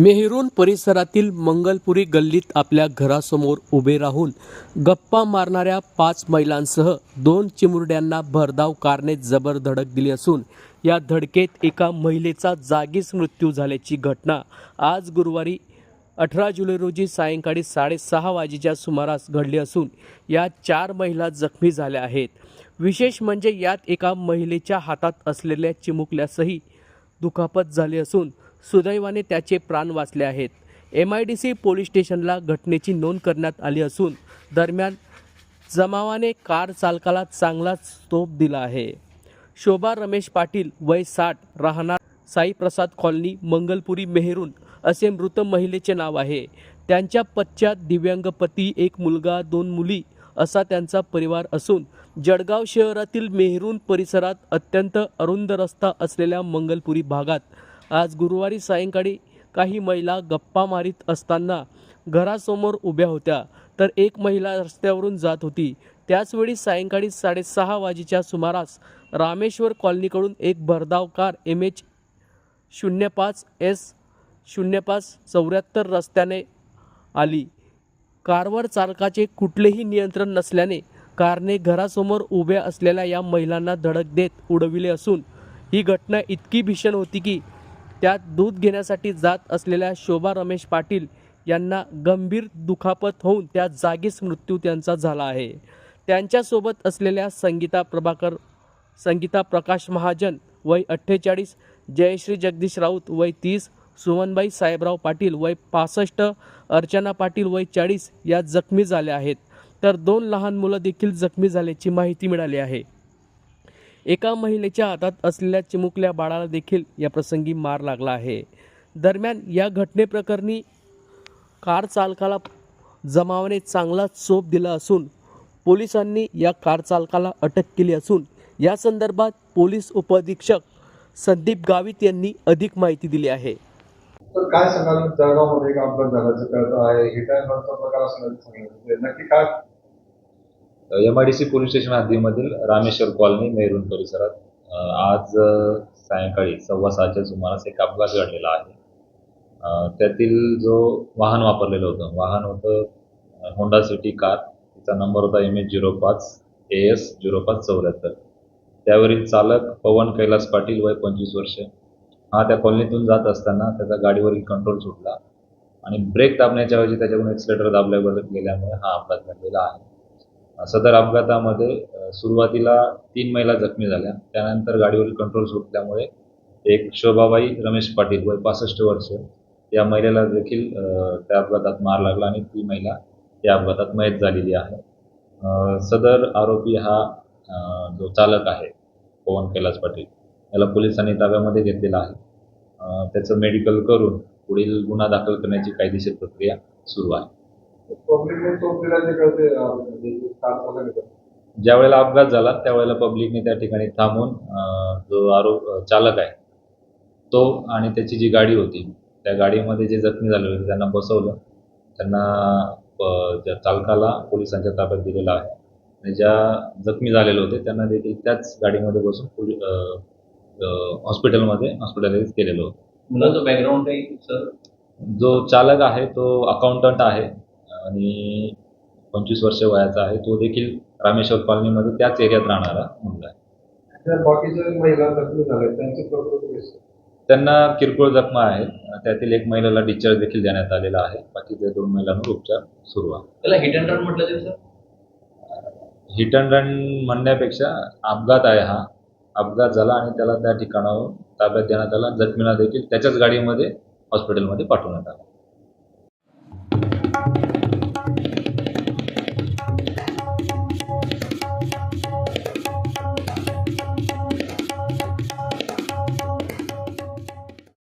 Maroon परिसरातील मंगलपुरी गल्लीत आपल्या घरासमोर उभे राहून गप्पा मारणाऱ्या पाच महिलांसह दोन चिमुरड्यांना भरधाव कारने जबर धडक दिली असून या धडकेत एका महिलेचा जागीच मृत्यू झाल्याची घटना आज गुरुवारी अठरा जुलै रोजी सायंकाळी साडेसहा वाजेच्या सुमारास घडली असून या चार महिला जखमी झाल्या आहेत. विशेष म्हणजे यात एका महिलेच्या हातात असलेल्या चिमुकल्यासही दुखापत झाली असून सुदैवाने त्याचे प्राण वाचले आहेत. M I D C police स्टेशनला घटनेची नोंद करण्यात आली असून दरम्यान जमावाने कार चालकाला चांगलाच तोप दिला आहे. शोभा रमेश पाटील वय साठ राहणार साईप्रसाद कॉलनी मंगलपुरी मेहरून असे मृत महिलेचे नाव आहे. त्यांच्या पश्चात दिव्यांग पती एक मुलगा दोन मुली असा त्यांचा परिवार असून जळगाव शहरातील मेहरून परिसरात अत्यंत अरुंद रस्ता असलेल्या मंगलपुरी भागात आज गुरुवारी सायंकाळी काही महिला गप्पा मारीत असताना घरासमोर उभ्या होत्या. तर एक महिला रस्त्यावरून जात होती. त्याचवेळी सायंकाळी साडेसहा वाजेच्या सुमारास रामेश्वर कॉलनीकडून एक भरधाव कार एम एच शून्य पाच एस शून्य पाच चौऱ्याहत्तर रस्त्याने आली. कारवर चालकाचे कुठलेही नियंत्रण नसल्याने कारने घरासमोर उभ्या असलेल्या या महिलांना धडक देत उडविले असून ही घटना इतकी भीषण होती की त्यात दूध घेण्यासाठी जात असलेल्या शोभा रमेश पाटील यांना गंभीर दुखापत होऊन त्या जागीच मृत्यू त्यांचा झाला आहे. त्यांच्यासोबत असलेल्या संगीता प्रभाकर संगीता प्रकाश महाजन वय अठ्ठेचाळीस जयश्री जगदीश राऊत वय तीस सुमनबाई साहेबराव पाटील वय पासष्ट अर्चना पाटील वय चाळीस या जखमी झाल्या आहेत. तर दोन लहान मुलं देखील जखमी झाल्याची माहिती मिळाली आहे. एका महिलेच्या हातात असलेल्या चिमुकल्या बाळाला देखील या प्रसंगी मार लागला आहे. दरम्यान या घटनेप्रकरणी कार चालकाला जमावाने चांगला चोप दिला असून पोलिसांनी या कार चालकाला अटक केली असून या संदर्भात पोलीस उपअधीक्षक संदीप गावित यांनी अधिक माहिती दिली आहे. तर काय सांगाल? जळगावमध्ये एक अपघात झाल्याचं कळतं आहे. काय प्रकार असल्याचं नक्की काय M I D C police station हद्दीमधील Rameshwar colony Mehrun परिसरात आज सायंकाळी सव्वा सहाच्या सुमारास एक अपघात घडलेला आहे. त्यातील जो वाहन वापरलेलं होतं वाहन होतं होंडा सिटी कार तिचा नंबर होता एम एच झिरो पाच ए एस झिरो पाच चौऱ्याहत्तर. त्यावरील चालक पवन कैलास पाटील वय पंचवीस वर्ष. हा त्या कॉलनीतून जात असताना त्याचा गाडीवरील कंट्रोल सुटला आणि ब्रेक दाबण्याच्या ऐवजी त्याच्याकडून एक्सिलेटर दाबल्या गेल्यामुळे हा अपघात घडलेला आहे. सदर अपघातामध्ये सुरुवातीला तीन महिला जखमी झाल्या. त्यानंतर गाडीवरील कंट्रोल सुटल्यामुळे एक शोभाबाई रमेश पाटील वय पासष्ट वर्ष या महिलेला देखील त्या अपघातात मार लागला आणि ती महिला या अपघातात मयत झालेली आहे. सदर आरोपी हा जो चालक आहे पवन कैलास पाटील याला पोलिसांनी ताब्यामध्ये घेतलेला आहे. त्याचं मेडिकल करून पुढील गुन्हा दाखल करण्याची कायदेशीर प्रक्रिया सुरू आहे. ज्या वेळेला अपघात झाला त्यावेळेला पब्लिकने त्या ठिकाणी थांबून जो आरोप चालक आहे तो आणि त्याची जी गाडी होती त्या गाडीमध्ये जे जखमी झाले होते त्यांना बसवलं. त्यांना ज्या चालकाला पोलिसांच्या ताब्यात दिलेलं आहे आणि ज्या जखमी झालेले होते त्यांना देखील त्याच गाडीमध्ये बसून पोलि अं, अं, हॉस्पिटलमध्ये हॉस्पिटलाइज केलेलं होतं. मुलाचं बॅकग्राऊंड काही सर जो चालक आहे तो अकाउंटंट आहे. आणि पंचवीस वर्ष वयाचा आहे तो देखील रामेश्वर कॉलनीमध्ये त्याच एरियात राहणारा मुलगा आहे. तर बाकीच्या महिला जखमी झाल्या त्यांची प्रकृती कशी आहे? त्यांना किरकोळ जखमा आहेत. त्यातील एक महिलेला डिस्चार्ज देखील देण्यात आलेला आहे. बाकीच्या दोन महिलांवर उपचार सुरू आहे. त्याला हिट अँड रन म्हटलं जाईल सर? हिट अँड रन म्हणण्यापेक्षा अपघात आहे हा. अपघात झाला आणि त्याला त्या ठिकाणाहून ताब्यात देण्यात आला. जखमीला देखील त्याच्याच गाडीमध्ये हॉस्पिटलमध्ये पाठवण्यात आलं.